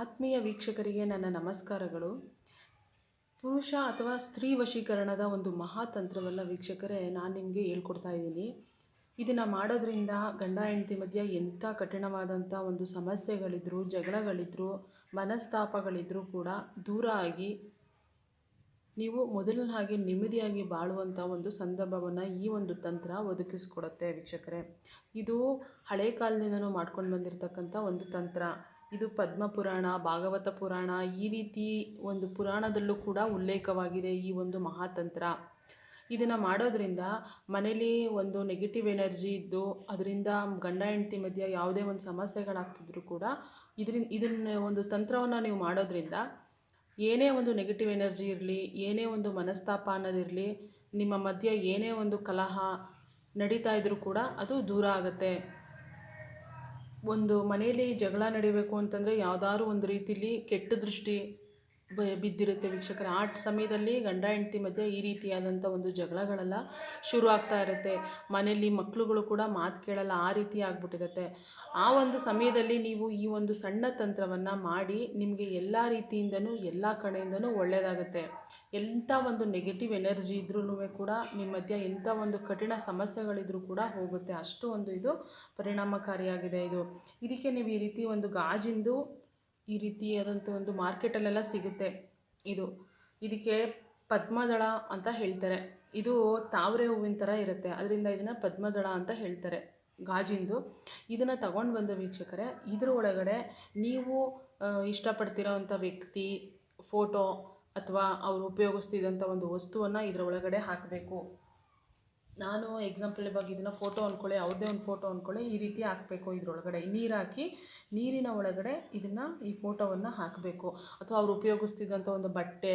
ಆತ್ಮೀಯ ವೀಕ್ಷಕರಿಗೆ ನನ್ನ ನಮಸ್ಕಾರಗಳು. ಪುರುಷ ಅಥವಾ ಸ್ತ್ರೀ ವಶೀಕರಣದ ಒಂದು ಮಹಾತಂತ್ರವಲ್ಲ ವೀಕ್ಷಕರೇ, ನಾನು ನಿಮಗೆ ಹೇಳ್ಕೊಡ್ತಾ ಇದ್ದೀನಿ. ಇದನ್ನು ಮಾಡೋದ್ರಿಂದ ಗಂಡ, ಹೆಂಡತಿ ಮಧ್ಯೆ ಎಂಥ ಕಠಿಣವಾದಂಥ ಒಂದು ಸಮಸ್ಯೆಗಳಿದ್ದರೂ ಜಗಳಗಳಿದ್ದರೂ ಮನಸ್ತಾಪಗಳಿದ್ದರೂ ಕೂಡ ದೂರ ಆಗಿ ನೀವು ಮೊದಲಿನ ಹಾಗೆ ನೆಮ್ಮದಿಯಾಗಿ ಬಾಳುವಂಥ ಒಂದು ಸಂದರ್ಭವನ್ನು ಈ ಒಂದು ತಂತ್ರ ಒದಗಿಸ್ಕೊಡುತ್ತೆ ವೀಕ್ಷಕರೇ. ಇದು ಹಳೆ ಕಾಲದಿಂದನೂ ಮಾಡ್ಕೊಂಡು ಬಂದಿರತಕ್ಕಂಥ ಒಂದು ತಂತ್ರ. ಇದು ಪದ್ಮ ಪುರಾಣ, ಭಾಗವತ ಪುರಾಣ, ಈ ರೀತಿ ಒಂದು ಪುರಾಣದಲ್ಲೂ ಕೂಡ ಉಲ್ಲೇಖವಾಗಿದೆ ಈ ಒಂದು ಮಹಾತಂತ್ರ. ಇದನ್ನು ಮಾಡೋದ್ರಿಂದ ಮನೇಲಿ ಒಂದು ನೆಗೆಟಿವ್ ಎನರ್ಜಿ ಇದ್ದು, ಅದರಿಂದ ಗಂಡ ಹೆಂಡತಿ ಮಧ್ಯೆ ಯಾವುದೇ ಒಂದು ಸಮಸ್ಯೆಗಳಾಗ್ತಿದ್ರು ಕೂಡ ಇದರಿಂದ ಇದನ್ನ ಒಂದು ತಂತ್ರವನ್ನು ನೀವು ಮಾಡೋದ್ರಿಂದ ಏನೇ ಒಂದು ನೆಗೆಟಿವ್ ಎನರ್ಜಿ ಇರಲಿ, ಏನೇ ಒಂದು ಮನಸ್ತಾಪ ಅನ್ನೋದಿರಲಿ, ನಿಮ್ಮ ಮಧ್ಯೆ ಏನೇ ಒಂದು ಕಲಹ ನಡೀತಾ ಇದ್ರೂ ಕೂಡ ಅದು ದೂರ ಆಗುತ್ತೆ. ಒಂದು ಮನೆಯಲ್ಲಿ ಜಗಳ ನಡಿಬೇಕು ಅಂತಂದರೆ ಯಾವ್ದಾದ್ರು ಒಂದು ರೀತಿಲಿ ಕೆಟ್ಟ ದೃಷ್ಟಿ ಬಿದ್ದಿರುತ್ತೆ ವೀಕ್ಷಕರ. ಆ ಸಮಯದಲ್ಲಿ ಗಂಡ, ಹೆಂಡತಿ ಮಧ್ಯೆ ಈ ರೀತಿಯಾದಂಥ ಒಂದು ಜಗಳಗಳೆಲ್ಲ ಶುರು ಆಗ್ತಾ ಇರುತ್ತೆ. ಮನೆಯಲ್ಲಿ ಮಕ್ಕಳುಗಳು ಕೂಡ ಮಾತು ಕೇಳಲ್ಲ, ಆ ರೀತಿ ಆಗ್ಬಿಟ್ಟಿರುತ್ತೆ. ಆ ಒಂದು ಸಮಯದಲ್ಲಿ ನೀವು ಈ ಒಂದು ಸಣ್ಣ ತಂತ್ರವನ್ನು ಮಾಡಿ ನಿಮಗೆ ಎಲ್ಲ ರೀತಿಯಿಂದನೂ, ಎಲ್ಲ ಕಡೆಯಿಂದನೂ ಒಳ್ಳೆಯದಾಗುತ್ತೆ ಎಂಥ ಒಂದು ನೆಗೆಟಿವ್ ಎನರ್ಜಿ ಇದ್ರೂ ಕೂಡ ನಿಮ್ಮ ಮಧ್ಯೆ ಎಂಥ ಒಂದು ಕಠಿಣ ಸಮಸ್ಯೆಗಳಿದ್ರೂ ಕೂಡ ಹೋಗುತ್ತೆ. ಅಷ್ಟು ಒಂದು ಇದು ಪರಿಣಾಮಕಾರಿಯಾಗಿದೆ ಇದು. ಇದಕ್ಕೆ ನೀವು ಈ ರೀತಿ ಒಂದು ಗಾಜಿಂದು ಈ ರೀತಿಯಾದಂಥ ಒಂದು ಮಾರ್ಕೆಟಲ್ಲೆಲ್ಲ ಸಿಗುತ್ತೆ ಇದು. ಇದಕ್ಕೆ ಪದ್ಮದಳ ಅಂತ ಹೇಳ್ತಾರೆ. ಇದು ತಾವರೆ ಹೂವಿನ ಥರ ಇರುತ್ತೆ. ಅದರಿಂದ ಇದನ್ನು ಪದ್ಮದಳ ಅಂತ ಹೇಳ್ತಾರೆ ಗಾಜಿಂದು. ಇದನ್ನು ತಗೊಂಡು ಬಂದ ವೀಕ್ಷಕರೇ, ಇದ್ರ ಒಳಗಡೆ ನೀವು ಇಷ್ಟಪಡ್ತಿರೋವಂಥ ವ್ಯಕ್ತಿ, ಫೋಟೋ ಅಥವಾ ಅವರು ಉಪಯೋಗಿಸ್ತಿದ್ದಂಥ ಒಂದು ವಸ್ತುವನ್ನು ಇದರ ಒಳಗಡೆ ಹಾಕಬೇಕು. ನಾನು ಎಕ್ಸಾಂಪಲ್ ಇವಾಗ ಇದನ್ನು ಫೋಟೋ ಅಂದ್ಕೊಳ್ಳಿ ಯಾವುದೇ ಒಂದು ಫೋಟೋ ಅಂದ್ಕೊಳ್ಳಿ ಈ ರೀತಿ ಹಾಕಬೇಕು ಇದರೊಳಗಡೆ. ನೀರು ಹಾಕಿ, ನೀರಿನ ಒಳಗಡೆ ಇದನ್ನು ಈ ಫೋಟೋವನ್ನು ಹಾಕಬೇಕು. ಅಥವಾ ಅವ್ರು ಉಪಯೋಗಿಸ್ತಿದ್ದಂಥ ಒಂದು ಬಟ್ಟೆ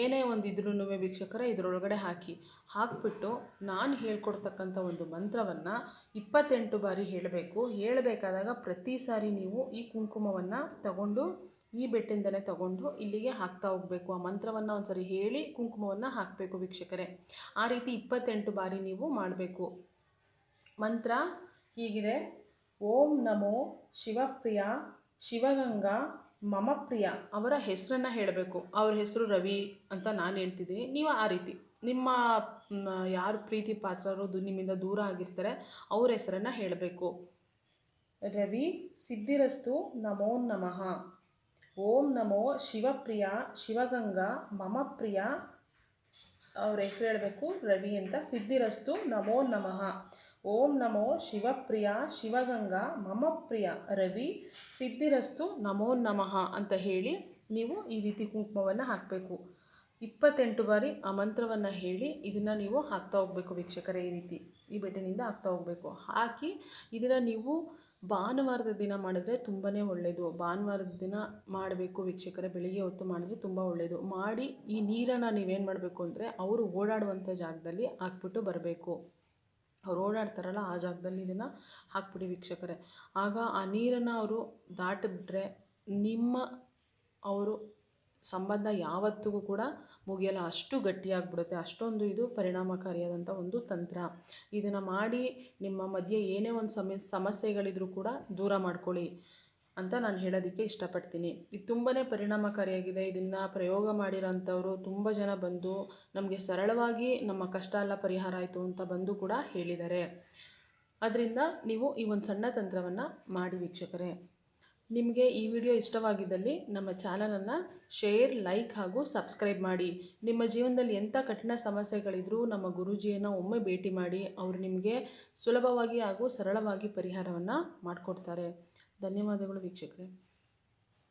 ಏನೇ ಒಂದು ಇದ್ರೂ ವೀಕ್ಷಕರೇ ಇದರೊಳಗಡೆ ಹಾಕಿ. ಹಾಕಿಬಿಟ್ಟು ನಾನು ಹೇಳ್ಕೊಡ್ತಕ್ಕಂಥ ಒಂದು ಮಂತ್ರವನ್ನು ಇಪ್ಪತ್ತೆಂಟು ಬಾರಿ ಹೇಳಬೇಕು. ಹೇಳಬೇಕಾದಾಗ ಪ್ರತಿ ಸಾರಿ ನೀವು ಈ ಕುಂಕುಮವನ್ನು ತಗೊಂಡು ಈ ಬೆಟ್ಟಿಂದಲೇ ತಗೊಂಡು ಇಲ್ಲಿಗೆ ಹಾಕ್ತಾ ಹೋಗಬೇಕು. ಆ ಮಂತ್ರವನ್ನು ಒಂದ್ಸರಿ ಹೇಳಿ ಕುಂಕುಮವನ್ನು ಹಾಕಬೇಕು ವೀಕ್ಷಕರೇ. ಆ ರೀತಿ ಇಪ್ಪತ್ತೆಂಟು ಬಾರಿ ನೀವು ಮಾಡಬೇಕು. ಮಂತ್ರ ಹೀಗಿದೆ. ಓಂ ನಮೋ ಶಿವಪ್ರಿಯ ಶಿವಗಂಗಾ ಮಮ ಪ್ರಿಯ ಅವರ ಹೆಸರನ್ನು ಹೇಳಬೇಕು. ಅವ್ರ ಹೆಸರು ರವಿ ಅಂತ ನಾನು ಹೇಳ್ತಿದ್ದೀನಿ. ನೀವು ಆ ರೀತಿ ನಿಮ್ಮ ಯಾರು ಪ್ರೀತಿ ಪಾತ್ರರು ನಿಮ್ಮಿಂದ ದೂರ ಆಗಿರ್ತಾರೆ, ಅವ್ರ ಹೆಸರನ್ನು ಹೇಳಬೇಕು. ರವಿ ಸಿದ್ಧಿರಸ್ತು ನಮೋ ನಮಃ. ಓಂ ನಮೋ ಶಿವಪ್ರಿಯ ಶಿವಗಂಗಾ ಮಮ ಪ್ರಿಯ ಅವ್ರ ಹೆಸರು ಹೇಳಬೇಕು, ರವಿ ಅಂತ. ಸಿದ್ಧಿರಸ್ತು, ನಮೋ ನಮಃ. ಓಂ ನಮೋ ಶಿವಪ್ರಿಯ ಶಿವಗಂಗಾ ಮಮ ಪ್ರಿಯ ರವಿ ಸಿದ್ಧಿರಸ್ತು, ನಮೋ ನಮಃ ಅಂತ ಹೇಳಿ ನೀವು ಈ ರೀತಿ ಕುಂಕುಮವನ್ನು ಹಾಕಬೇಕು. ಇಪ್ಪತ್ತೆಂಟು ಬಾರಿ ಆ ಮಂತ್ರವನ್ನು ಹೇಳಿ ಇದನ್ನು ನೀವು ಹಾಕ್ತಾ ಹೋಗಬೇಕು ವೀಕ್ಷಕರೇ ಈ ರೀತಿ, ಈ ಬೆಟ್ಟಿನಿಂದ ಹಾಕ್ತಾ ಹೋಗಬೇಕು. ಹಾಕಿ ಇದನ್ನು ನೀವು ಭಾನುವಾರದ ದಿನ ಮಾಡಿದ್ರೆ ತುಂಬಾ ಒಳ್ಳೆಯದು ಭಾನುವಾರದ ದಿನ ಮಾಡಬೇಕು ವೀಕ್ಷಕರೇ, ಬೆಳಿಗ್ಗೆ ಹೊತ್ತು ಮಾಡಿದ್ರೆ ತುಂಬ ಒಳ್ಳೆಯದು ಮಾಡಿ ಈ ನೀರನ್ನು ನೀವೇನು ಮಾಡಬೇಕು ಅಂದರೆ ಅವರು ಓಡಾಡುವಂಥ ಜಾಗದಲ್ಲಿ ಹಾಕ್ಬಿಟ್ಟು ಬರಬೇಕು. ಅವ್ರು ಓಡಾಡ್ತಾರಲ್ಲ ಆ ಜಾಗದಲ್ಲಿ ಇದನ್ನು ಹಾಕ್ಬಿಡಿ ವೀಕ್ಷಕರೇ. ಆಗ ಆ ನೀರನ್ನು ಅವರು ದಾಟಿದ್ರೆ ನಿಮ್ಮ ಅವರು ಸಂಬಂಧ ಯಾವತ್ತಿಗೂ ಕೂಡ ಮುಗಿಯಲ್ಲ. ಅಷ್ಟು ಗಟ್ಟಿಯಾಗ್ಬಿಡುತ್ತೆ. ಅಷ್ಟೊಂದು ಇದು ಪರಿಣಾಮಕಾರಿಯಾದಂಥ ಒಂದು ತಂತ್ರ. ಇದನ್ನು ಮಾಡಿ ನಿಮ್ಮ ಮಧ್ಯೆ ಏನೇ ಒಂದು ಸಮ, ಸಮಸ್ಯೆಗಳಿದ್ರೂ ಕೂಡ ದೂರ ಮಾಡ್ಕೊಳ್ಳಿ ಅಂತ ನಾನು ಹೇಳೋದಕ್ಕೆ ಇಷ್ಟಪಡ್ತೀನಿ. ಇದು ತುಂಬಾ ಪರಿಣಾಮಕಾರಿಯಾಗಿದೆ. ಇದನ್ನು ಪ್ರಯೋಗ ಮಾಡಿರೋಂಥವ್ರು ತುಂಬ ಜನ ಬಂದು ನಮಗೆ ಸರಳವಾಗಿ ನಮ್ಮ ಕಷ್ಟ ಎಲ್ಲ ಪರಿಹಾರ ಆಯಿತು ಅಂತ ಬಂದು ಕೂಡ ಹೇಳಿದ್ದಾರೆ. ಅದರಿಂದ ನೀವು ಈ ಒಂದು ಸಣ್ಣ ತಂತ್ರವನ್ನು ಮಾಡಿ ವೀಕ್ಷಕರೇ. ನಿಮಗೆ ಈ ವಿಡಿಯೋ ಇಷ್ಟವಾಗಿದ್ದಲ್ಲಿ ನಮ್ಮ ಚಾನಲನ್ನು ಶೇರ್, ಲೈಕ್ ಹಾಗೂ ಸಬ್ಸ್ಕ್ರೈಬ್ ಮಾಡಿ. ನಿಮ್ಮ ಜೀವನದಲ್ಲಿ ಎಂಥ ಕಠಿಣ ಸಮಸ್ಯೆಗಳಿದ್ರೂ ನಮ್ಮ ಗುರೂಜಿಯನ್ನು ಒಮ್ಮೆ ಭೇಟಿ ಮಾಡಿ, ಅವರು ನಿಮಗೆ ಸುಲಭವಾಗಿ ಹಾಗೂ ಸರಳವಾಗಿ ಪರಿಹಾರವನ್ನು ಮಾಡಿಕೊಡ್ತಾರೆ. ಧನ್ಯವಾದಗಳು ವೀಕ್ಷಕರೇ.